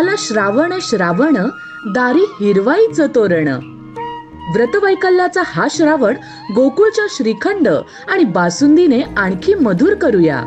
आला श्रावण श्रावण दारी हिरवाईचं तोरण. व्रतवैकल्याचा हा श्रावण गोकुळच्या श्रीखंड आणि बासुंदीने आणखी मधुर करूया.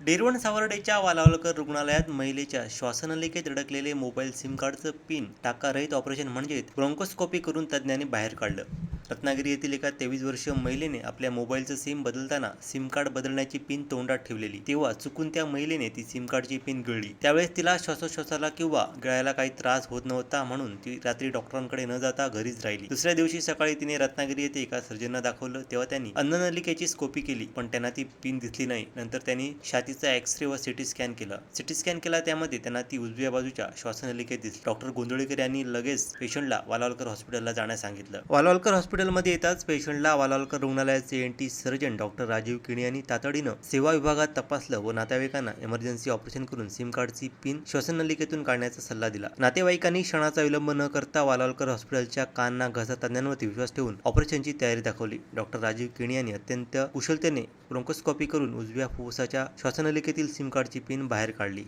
डेरवण सावर्डेच्या वालावलकर रुग्णालयात महिलेच्या श्वासनलिकेत अडकलेले मोबाईल सिम कार्डचं पिन टाका रहित ऑपरेशन म्हणजेच ब्रोंकोस्कोपी करून तज्ज्ञांनी बाहेर काढलं. रत्नागिरी येथील एका तेवीस वर्षीय महिलेने आपल्या मोबाईलचं सिम बदलताना सिम कार्ड बदलण्याची पिन तोंडात ठेवलेली. तेव्हा चुकून त्या महिलेने ती सिम कार्डची पिन गिळली. त्यावेळेस तिला श्वासोश्वासाला किंवा गळ्याला काही त्रास होत नव्हता म्हणून ती रात्री डॉक्टरांकडे न जाता घरीच राहिली. दुसऱ्या दिवशी सकाळी तिने रत्नागिरी येथे एका सर्जनला दाखवलं. तेव्हा त्यांनी अन्ननलिकेची स्कोपी केली पण त्यांना ती पिन दिसली नाही. नंतर त्यांनी छातीचा एक्सरे व सिटी स्कॅन केला. सिटी स्कॅन केला त्यामध्ये त्यांना ती उजव्या बाजूच्या श्वासनलिकेत दिसली. डॉक्टर गोंधळेकर यांनी लगेच पेशंटला वालावलकर हॉस्पिटलला जाण्यास सांगितलं. वालावलकर हॉस्पिटलमध्ये येताच पेशंटला वालालकर रुग्णालयाचे N T surgeon doctor Rajiv Kini यांनी तातडीनं सेवा विभागात तपासलं व नातेवाईकांना इमर्जन्सी ऑपरेशन करून सिम कार्डची पिन श्वसननलिकेतून काढण्याचा सल्ला दिला. नातेवाईकांनी क्षणाचा विलंब न करता वालालकर हॉस्पिटलच्या कान घसा तज्ञांवरती विश्वास ठेवून ऑपरेशनची तयारी दाखवली. डॉक्टर राजीव किणी यांनी अत्यंत कुशलतेने ब्रोंकोस्कॉपी करून उजव्या फुफ्फुसाच्या श्वसनलिकेतील सिम कार्डची पिन बाहेर काढली.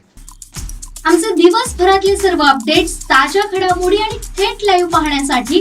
आमचे दिवसभरातले सर्व अपडेट्स ताज्या घडामोडी आणि थेट लाईव्ह पाहण्यासाठी